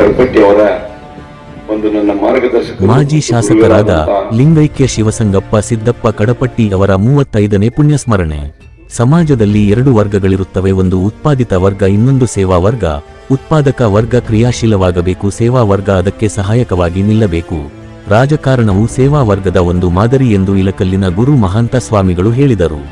ಕಡಪಟ್ಟಿ ಅವರ ಒಂದು ನನ್ನ ಮಾರ್ಗದರ್ಶಕ ಮಾಜಿ ಶಾಸಕರಾದ ಲಿಂಗೈಕ್ಯ ಶಿವಸಂಗಪ್ಪ ಸಿದ್ದಪ್ಪ ಕಡಪಟ್ಟಿ ಅವರ ಮೂವತ್ತೈದನೇ ಪುಣ್ಯಸ್ಮರಣೆ. ಸಮಾಜದಲ್ಲಿ ಎರಡು ವರ್ಗಗಳಿರುತ್ತವೆ ಒಂದು ಉತ್ಪಾದಿತ ವರ್ಗ ಇನ್ನೊಂದು ಸೇವಾ ವರ್ಗ. ಉತ್ಪಾದಕ ವರ್ಗ ಕ್ರಿಯಾಶೀಲವಾಗಬೇಕು ಸೇವಾ ವರ್ಗ ಅದಕ್ಕೆ ಸಹಾಯಕವಾಗಿ ನಿಲ್ಲಬೇಕು. ರಾಜಕಾರಣವು ಸೇವಾ ವರ್ಗದ ಒಂದು ಮಾದರಿ ಎಂದು ಇಲಕಲ್ಲಿನ ಗುರು ಮಹಾಂತ ಸ್ವಾಮಿಗಳು ಹೇಳಿದರು.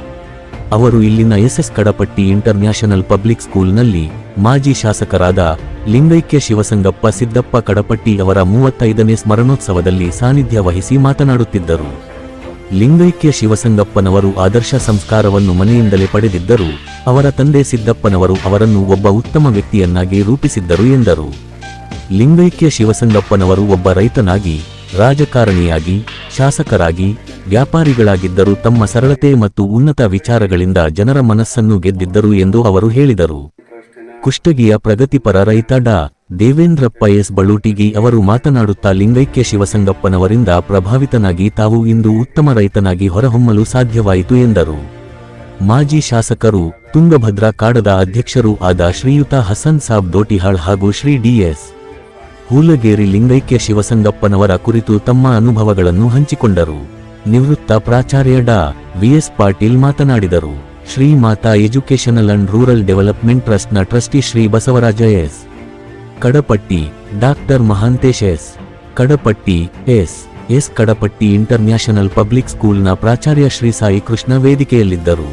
ಅವರು ಇಲ್ಲಿನ ಎಸ್ಎಸ್ ಕಡಪಟ್ಟಿ ಇಂಟರ್ನ್ಯಾಷನಲ್ ಪಬ್ಲಿಕ್ ಸ್ಕೂಲ್ನಲ್ಲಿ ಮಾಜಿ ಶಾಸಕರಾದ ಲಿಂಗೈಕ್ಯ ಶಿವಸಂಗಪ್ಪ ಸಿದ್ದಪ್ಪ ಕಡಪಟ್ಟಿ ಅವರ ಮೂವತ್ತೈದನೇ ಸ್ಮರಣೋತ್ಸವದಲ್ಲಿ ಸಾನ್ನಿಧ್ಯ ವಹಿಸಿ ಮಾತನಾಡುತ್ತಿದ್ದರು. ಲಿಂಗೈಕ್ಯ ಶಿವಸಂಗಪ್ಪನವರು ಆದರ್ಶ ಸಂಸ್ಕಾರವನ್ನು ಮನೆಯಿಂದಲೇ ಪಡೆದಿದ್ದರು. ಅವರ ತಂದೆ ಸಿದ್ದಪ್ಪನವರು ಅವರನ್ನು ಒಬ್ಬ ಉತ್ತಮ ವ್ಯಕ್ತಿಯನ್ನಾಗಿ ರೂಪಿಸಿದ್ದರು ಎಂದರು. ಲಿಂಗೈಕ್ಯ ಶಿವಸಂಗಪ್ಪನವರು ಒಬ್ಬ ರೈತನಾಗಿ, ರಾಜಕಾರಣಿಯಾಗಿ, ಶಾಸಕರಾಗಿ, ವ್ಯಾಪಾರಿಗಳಾಗಿದ್ದರೂ ತಮ್ಮ ಸರಳತೆ ಮತ್ತು ಉನ್ನತ ವಿಚಾರಗಳಿಂದ ಜನರ ಮನಸ್ಸನ್ನು ಗೆದ್ದಿದ್ದರು ಎಂದು ಅವರು ಹೇಳಿದರು. ಕುಷ್ಟಗಿಯ ಪ್ರಗತಿಪರ ರೈತ ಡಾ. ದೇವೇಂದ್ರಪ್ಪ ಎಸ್. ಬಳೂಟಿಗಿ ಅವರು ಮಾತನಾಡುತ್ತಾ ಲಿಂಗೈಕ್ಯ ಶಿವಸಂಗಪ್ಪನವರಿಂದ ಪ್ರಭಾವಿತನಾಗಿ ತಾವು ಇಂದು ಉತ್ತಮ ರೈತನಾಗಿ ಹೊರಹೊಮ್ಮಲು ಸಾಧ್ಯವಾಯಿತು ಎಂದರು. ಮಾಜಿ ಶಾಸಕರು ತುಂಗಭದ್ರಾ ಕಾಡದ ಅಧ್ಯಕ್ಷರೂ ಆದ ಶ್ರೀಯುತ ಹಸನ್ ಸಾಬ್ ದೋಟಿಹಾಳ್ ಹಾಗೂ ಶ್ರೀ ಡಿಎಸ್ ಹೂಲಗೇರಿ ಲಿಂಗೈಕ್ಯ ಶಿವಸಂಗಪ್ಪನವರ ಕುರಿತು ತಮ್ಮ ಅನುಭವಗಳನ್ನು ಹಂಚಿಕೊಂಡರು. ನಿವೃತ್ತ ಪ್ರಾಚಾರ್ಯ ಡಾ. ವಿಎಸ್ ಪಾಟೀಲ್ ಮಾತನಾಡಿದರು. Shri Mata educational and rural development ಟ್ರಸ್ಟ್ನ trustee Shri Basavaraja S. Kadapatti, doctor Mahantesh S. Kadapatti, S. S. Kadapatti international public ಸ್ಕೂಲ್ನ ಪ್ರಾಚಾರ್ಯ ಶ್ರೀ ಸಾಯಿ ಕೃಷ್ಣ ವೇದಿಕೆಯಲ್ಲಿದ್ದರು.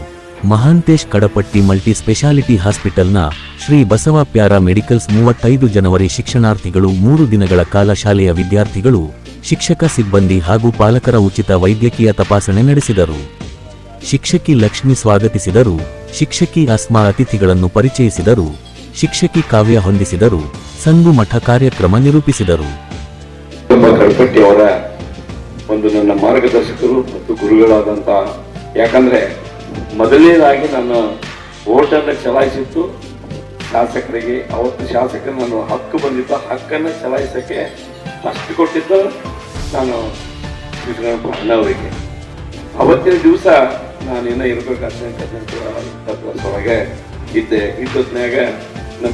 ಮಹಾಂತೇಶ್ ಕಡಪಟ್ಟಿ ಮಲ್ಟಿ ಸ್ಪೆಷಾಲಿಟಿ ಹಾಸ್ಪಿಟಲ್ನ ಶ್ರೀ ಬಸವ ಪ್ಯಾರಾ ಮೆಡಿಕಲ್ಸ್ ಮೂವತ್ತೈದು ಜನವರಿ ಶಿಕ್ಷಣಾರ್ಥಿಗಳು ಮೂರು ದಿನಗಳ ಕಾಲ ಶಾಲೆಯ ವಿದ್ಯಾರ್ಥಿಗಳು, ಶಿಕ್ಷಕ ಸಿಬ್ಬಂದಿ ಹಾಗೂ ಪಾಲಕರ ಉಚಿತ ವೈದ್ಯಕೀಯ ತಪಾಸಣೆ ನಡೆಸಿದರು. ಶಿಕ್ಷಕಿ ಲಕ್ಷ್ಮಿ ಸ್ವಾಗತಿಸಿದರು ಶಿಕ್ಷಕಿ ಅಸ್ಮಾ ಅತಿಥಿಗಳನ್ನು ಪರಿಚಯಿಸಿದರು ಶಿಕ್ಷಕಿ ಕಾವ್ಯ ಹೊಂದಿಸಿದರು ಸಂಗು ಮಠ ಕಾರ್ಯಕ್ರಮ ನಿರೂಪಿಸಿದರು ಅವರ ಒಂದು ನನ್ನ ಮಾರ್ಗದರ್ಶಕರು ಮತ್ತು ಗುರುಗಳಾದಂತಹ ಯಾಕಂದ್ರೆ ಮೊದಲನೇದಾಗಿ ನನ್ನ ಓಟನ್ನು ಚಲಾಯಿಸಿತ್ತು ಶಾಸಕರಿಗೆ ಅವತ್ತು ಶಾಸಕರು ನಾನು ಹಕ್ಕು ಬಂದಿದ್ದ ಹಕ್ಕನ್ನು ಚಲಾಯಿಸಕ್ಕೆ ಅಷ್ಟು ಕೊಟ್ಟಿದ್ದು ನಾನು ಅವರಿಗೆ ಅವತ್ತಿನ ದಿವಸ ನಾನು ಇನ್ನೂ ಇರ್ಬೇಕು ಅಂತ ಹದಿನೆಂಟು ಇಪ್ಪತ್ತು ವರ್ಷ ಒಳಗೆ ಇದ್ದೆ ಇದ್ದೊತ್ನ್ಯಾಗ